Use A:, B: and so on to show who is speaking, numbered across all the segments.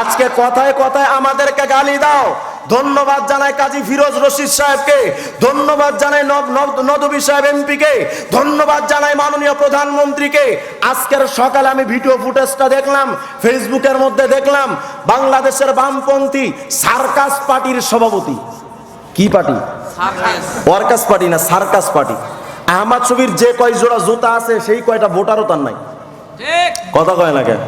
A: আজকে কথায় কথায় আমাদেরকে গালি দাও। ধন্যবাদ জানাই কাজী ফিরোজ রশিদ সাহেবকে। ধন্যবাদ জানাই নদবী সাহেব এমপিকে। ধন্যবাদ জানাই মাননীয় প্রধানমন্ত্রীকে। আজকের সকালে আমি ভিডিও ফুটেজটা দেখলাম ফেসবুকের মধ্যে দেখলাম বাংলাদেশের বামপন্থী সার্কাস পার্টির সভাপতি। কি পার্টি? ওয়ার্কাস পার্টি না সার্কাস পার্টি। আহমদ ছবির যে কয় জোড়া জুতা আছে সেই কয়টা ভোটারও তার নাই। কথা কয় না কেন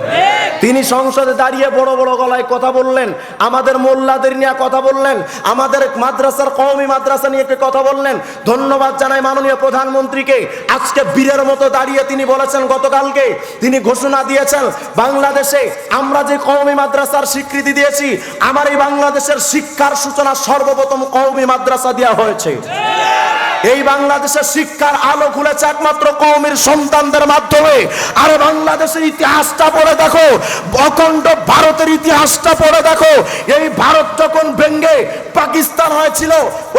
A: তিনি সংসদে দাঁড়িয়ে বড় বড় গলায় কথা বললেন, আমাদের মোল্লাদের নিয়ে কথা বললেন, আমাদের মাদ্রাসার কওমি মাদ্রাসা নিয়ে একটি কথা বললেন। ধন্যবাদ জানাই মাননীয় প্রধানমন্ত্রীকে। আজকে বীরের মতো দাঁড়িয়ে তিনি বলেছেন, গতকালকে তিনি ঘোষণা দিয়েছেন, বাংলাদেশে আমরা যে কওমি মাদ্রাসার স্বীকৃতি দিয়েছি, আমার এই বাংলাদেশের শিক্ষার সূচনা সর্বপ্রথম কওমি মাদ্রাসা দেওয়া হয়েছে। এই বাংলাদেশের শিক্ষার আলো খুলেছে একমাত্র কৌমের সন্তানদের মাধ্যমে। আর বাংলাদেশের ইতিহাসটা পড়ে দেখো, অখণ্ড ভারতের ইতিহাসটা পড়ে দেখো। এই ভারত যখন ভেঙ্গে পাকিস্তান হয়েছিল,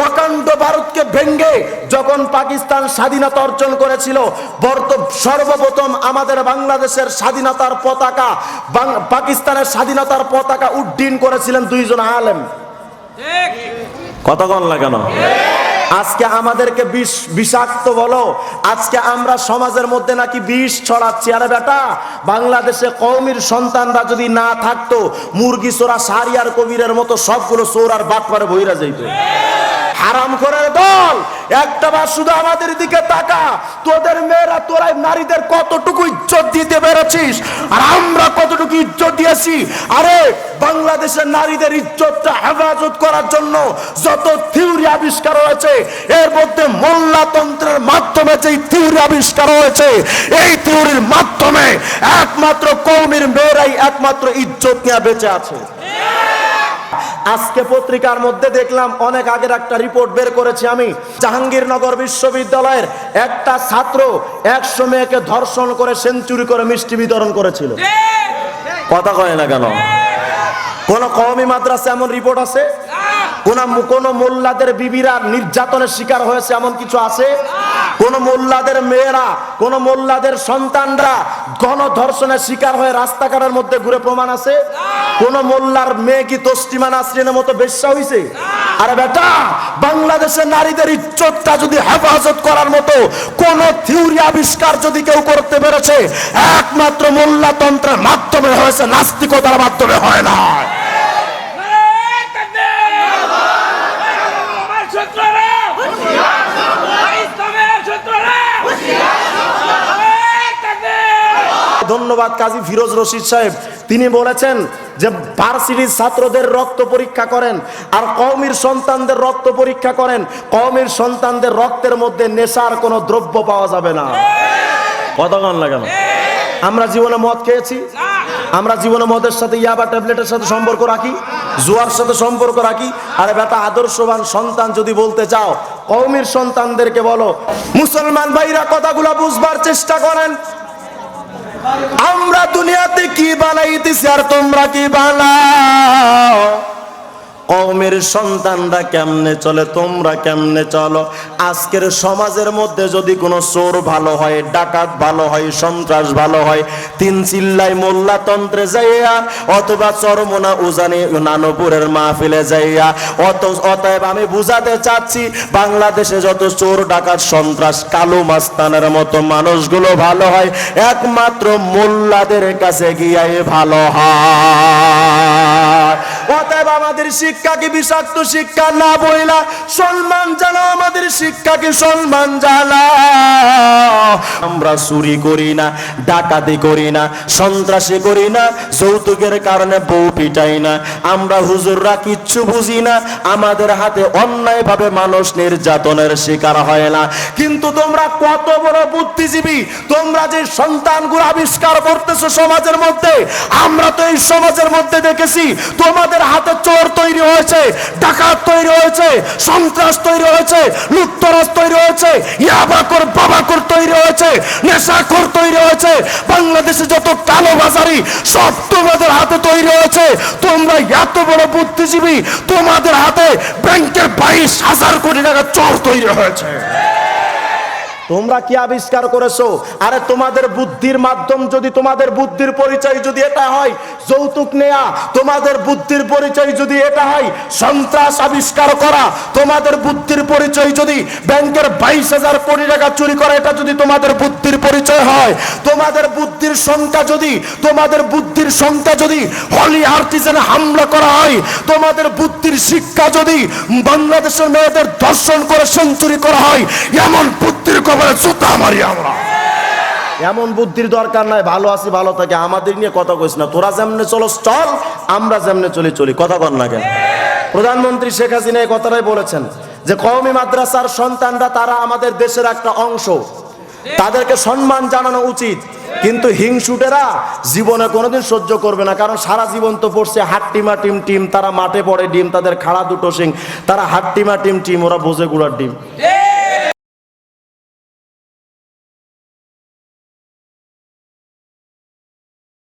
A: অখণ্ড ভারতকে ভেঙ্গে যখন পাকিস্তান স্বাধীনতা অর্জন করেছিল, বর্ত সর্বপ্রথম আমাদের বাংলাদেশের স্বাধীনতার পতাকা পাকিস্তানের স্বাধীনতার পতাকা উড্ডীন করেছিলেন দুইজন আলেম। কতক্ষণ লাগানো আজকে আমাদেরকে বিষ, বিষাক্ত বলো। আজকে আমরা সমাজের মধ্যে নাকি বিষ ছড়াচ্ছি। আরে বেটা, বাংলাদেশে কৌমির সন্তানরা যদি না থাকতো, মুরগি চোরা সারিয়ার কবিরের মতো সবগুলো চোর আর বাটপারে বইরা যাইতো। হারাম করে দল। একটা বার শুধু আমাদের দিকে তাকা। তোদের মেয়েরা, তোরাই নারীদের কতটুকু ইজ্জত দিতে পেরেছিস? আর আমরা কতটুকু ইজ্জত দিয়েছি? আরে, বাংলাদেশের নারীদের ইজ্জতটা হেফাজত করার জন্য যত থিওরি আবিষ্কার হয়েছে, এর মধ্যে মোল্লাতন্ত্রের মাধ্যমে যে থিওরি আবিষ্কার হয়েছে, এই থিওরির মাধ্যমে একমাত্র কৌমির মেয়েরাই একমাত্র ইজ্জত নিয়ে বেঁচে আছে। আজকে পত্রিকার মধ্যে দেখলাম অনেক আগের একটা রিপোর্ট বের করেছি আমি। জাহাঙ্গীরনগর বিশ্ববিদ্যালয়ের একটা ছাত্র একশো মেয়েকে ধর্ষণ করে সেঞ্চুরি করে মিষ্টি বিতরণ করেছিল। কথা কয় না কেন? কোন কওমি মাদ্রাসা এমন রিপোর্ট আছে? কোন কোন মোল্লাদের বিবিরা নির্যাতনের শিকার হয়েছে এমন কিছু আছে? কোন মোল্লাদের মেয়েরা, কোন মোল্লাদের সন্তানরা গণধর্ষণের শিকার হয়ে রাস্তাঘাটের মধ্যে ঘুরে প্রমাণ আছে? কোন মোল্লার মেয়ে কি তস্তিমা নাসরিনের মতো বেশ্যা হইছে? আরে বেটা, বাংলাদেশের নারীদের ইজ্জতটা যদি হেফাজত করার মতো কোন থিওরি আবিষ্কার যদি কেউ করতে পেরেছে, একমাত্র মোল্লাতন্ত্রের মাধ্যমে হয়েছে, নাস্তিকতার মাধ্যমে হয় না ধন্যবাদ কাজী ফিরোজ রশিদ সাহেব। তিনি বলেছেন যে ভার্সিটির ছাত্রদের রক্ত পরীক্ষা করেন আর কওমির সন্তানদের রক্ত পরীক্ষা করেন। কওমির সন্তানদের রক্তের মধ্যে নেশার কোনো দ্রব্য পাওয়া যাবে না। কতক্ষণ লাগানো আমরা জীবনে মদ খেয়েছি। আমরা জীবনে মদের সাথে ইয়াবা ট্যাবলেটের সাথে সম্পর্ক রাখি। জুয়ার সাথে সম্পর্ক রাখি। আরে বেটা আদর্শবান সন্তান যদি বলতে চাও কওমির সন্তানদেরকে বলো মুসলমান ভাইরা কথাগুলো বুঝবার চেষ্টা করেন। আমরা দুনিয়াতে কি বানাইতেছি আর তোমরা কি বানাও? কওমের সন্তানরা কেমনে চলে, তোমরা কেমনে চলো? আজকের সমাজের মধ্যে যদি কোনো চোর ভালো হয়, ডাকাত ভালো হয়, সন্ত্রাস ভালো হয়, তিন চিল্লাই মোল্লা তন্ত্রে যাইয়া, অথবা চরমোনা উজানি নানপুরের মাহফিলে যাইয়া, অত অতএব আমি বুঝাতে চাচ্ছি, বাংলাদেশে যত চোর, ডাকাত, সন্ত্রাস, কালো মাস্তানের মতো মানুষগুলো ভালো হয়, একমাত্র মোল্লাদের কাছে গিয়াই ভালো হয়। অতএব আমাদের শিক্ষাকে বিষাক্ত শিক্ষা? না বইলা। সম্মান জানাও আমাদের শিক্ষাকে সম্মান জানাও আমরা চুরি করি না, ডাকাতি করি না, সন্ত্রাসী করি না, যৌতুকের কারণে বউ পিটাই না। আমরা হুজুররা কিচ্ছু বুঝি না, আমাদের হাতে অন্যায় ভাবে মানুষ নির্যাতনের শিকার হয় না। কিন্তু তোমরা কত বড় বুদ্ধিজীবী, তোমরা যে সন্তানগুলো আবিষ্কার করতেছো সমাজের মধ্যে, আমরা তো এই সমাজের মধ্যে দেখেছি, তোমাদের হাতে চোর তৈরি হয়েছে, ডাকাত তৈরি হয়েছে, সন্ত্রাস তৈরি হয়েছে, লুটতরাজ তৈরি হয়েছে, ইয়াবাকর, বাবাকর তৈরি হয়েছে, নেশাখোর তৈরি হয়েছে, বাংলাদেশে যত কালো বাজারি সব তোমাদের হাতে তৈরি হয়েছে, তোমরা এত বড় বুদ্ধিজীবী, তোমাদের হাতে ব্যাংকের বাইশ হাজার কোটি টাকা চোর তৈরি হয়েছে। তোমরা কি আবিষ্কার করেছ? আরে তোমাদের বুদ্ধির মাধ্যম যদি তোমাদের বুদ্ধির পরিচয় যদি এটা হয়, যৌতুক নেয়া, তোমাদের বুদ্ধির পরিচয় যদি এটা হয়, সন্ত্রাস আবিষ্কার করা, তোমাদের বুদ্ধির পরিচয় যদি ব্যাংকের বাইশ হাজার কোটি টাকা চুরি করা, এটা যদি তোমাদের বুদ্ধির পরিচয় হয়, তোমাদের বুদ্ধির সংখ্যা যদি, তোমাদের বুদ্ধির সংখ্যা যদি হলি আর্টিজেনে হামলা করা হয়, তোমাদের বুদ্ধির শিক্ষা যদি বাংলাদেশের মেয়েদের দর্শন করে সেঞ্চুরি করা হয়, এমন বুদ্ধির জুতা মারি আমরা। এমন বুদ্ধির দরকার নাই, ভালো আছি, ভালো থাকে, আমাদের নিয়ে কথা কইস না। তোরা যেমনে চলো চল, আমরা যেমনে চলি চলি। কথা কর না কেন? প্রধানমন্ত্রী শেখ হাসিনা এই কথাটাই বলেছেন যে, কওমি মাদ্রাসার সন্তানরা, তারা আমাদের দেশের একটা অংশ। তাদেরকে সম্মান জানানো উচিত। কিন্তু হিংসুটেরা জীবনে কোনোদিন সহ্য করবে না। কারণ সারা জীবন তো পড়ছে, হাট্টিমা টিম টিম। তারা মাঠে পড়ে ডিম, তাদের খাড়া দুটো সিং তারা হাট্টিমা টিম টিম, ওরা বোঝে গুড়ার ডিম।